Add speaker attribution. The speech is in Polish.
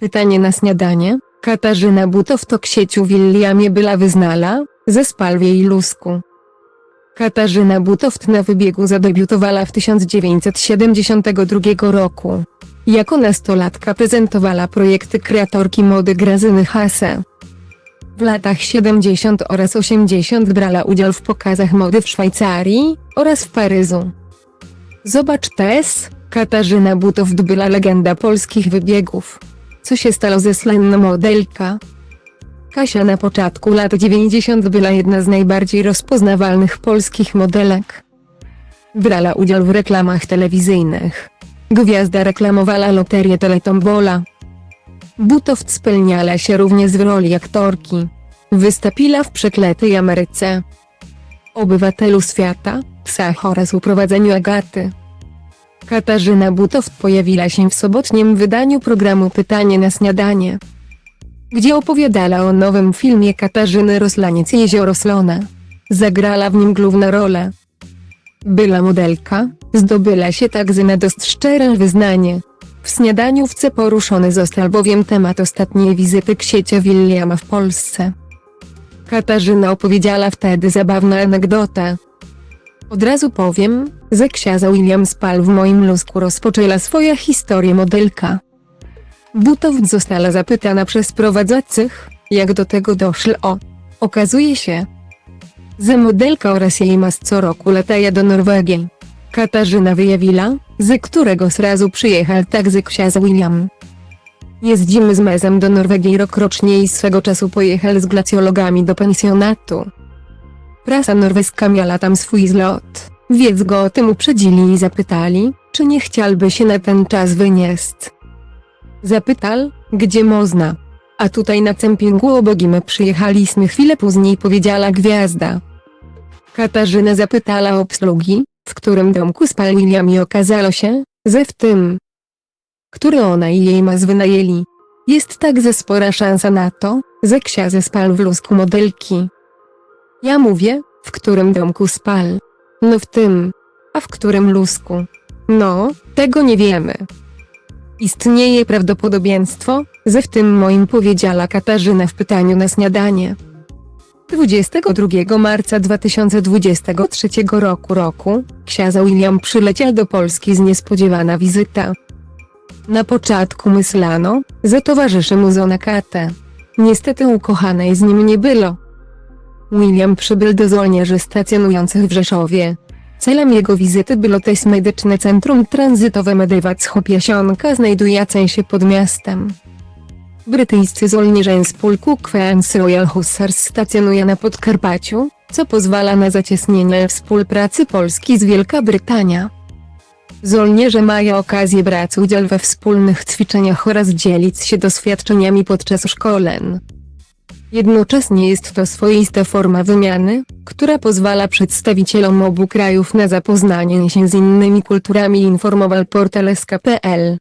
Speaker 1: Pytanie na śniadanie. Katarzyna Butow to księciu Williamie Byla wyznala, ze Spalwie i Lusku. Katarzyna Butow na wybiegu zadebiutowała w 1972 roku. Jako nastolatka prezentowała projekty kreatorki mody Grażyny Hase. W latach 70 oraz 80 brała udział w pokazach mody w Szwajcarii oraz w Paryżu. Zobacz też, Katarzyna Butow była legenda polskich wybiegów. Co się stało ze słynną modelka? Kasia na początku lat 90 była jedna z najbardziej rozpoznawalnych polskich modelek. Brała udział w reklamach telewizyjnych. Gwiazda reklamowała loterię Teletombola. Butow spełniała się również w roli aktorki. Wystąpiła w Przekletej Ameryce. Obywatelu świata, psach oraz uprowadzeniu Agaty. Katarzyna Butow pojawiła się w sobotnim wydaniu programu Pytanie na śniadanie, gdzie opowiadała o nowym filmie Katarzyny Roslaniec Jezioro Slone. Zagrała w nim główną rolę. Była modelka, zdobyła się także na dość szczere wyznanie. W śniadaniówce poruszony został bowiem temat ostatniej wizyty księcia Williama w Polsce. Katarzyna opowiedziała wtedy zabawną anegdotę. Od razu powiem, że książę William spal w moim lusku rozpoczęła swoją historię modelka. Butow została zapytana przez prowadzących, jak do tego doszło. Okazuje się, że modelka oraz jej mas co roku latają do Norwegii. Katarzyna wyjawiła, z którego zrazu przyjechał także książę William. Jeździmy z mezem do Norwegii rok rocznie i swego czasu pojechał z glacjologami do pensjonatu. Prasa norweska miała tam swój zlot, więc go o tym uprzedzili i zapytali, czy nie chciałby się na ten czas wynieść. Zapytał, gdzie można. A tutaj na kempingu obogimy przyjechaliśmy chwilę później powiedziała gwiazda. Katarzyna zapytała obsługi, w którym domku spał William i okazało się, że w tym, który ona i jej mas wynajęli. Jest także spora szansa na to, że książę spal w lusku modelki. Ja mówię, w którym domku spal. No w tym. A w którym lusku? No, tego nie wiemy. Istnieje prawdopodobieństwo, że w tym moim powiedziała Katarzyna w pytaniu na śniadanie. 22 marca 2023 roku roku, książę William przyleciał do Polski z niespodziewana wizyta. Na początku myślano, że towarzyszy mu Zona Kate. Niestety ukochanej z nim nie było. William przybył do żołnierzy stacjonujących w Rzeszowie. Celem jego wizyty było też medyczne centrum tranzytowe Medewacko Piasionka znajdujące się pod miastem. Brytyjscy żołnierze z pułku Queen's Royal Hussars stacjonuje na Podkarpaciu, co pozwala na zacieśnienie współpracy Polski z Wielka Brytania. Żołnierze mają okazję brać udział we wspólnych ćwiczeniach oraz dzielić się doświadczeniami podczas szkoleń. Jednocześnie jest to swoista forma wymiany, która pozwala przedstawicielom obu krajów na zapoznanie się z innymi kulturami informował portal SK.pl.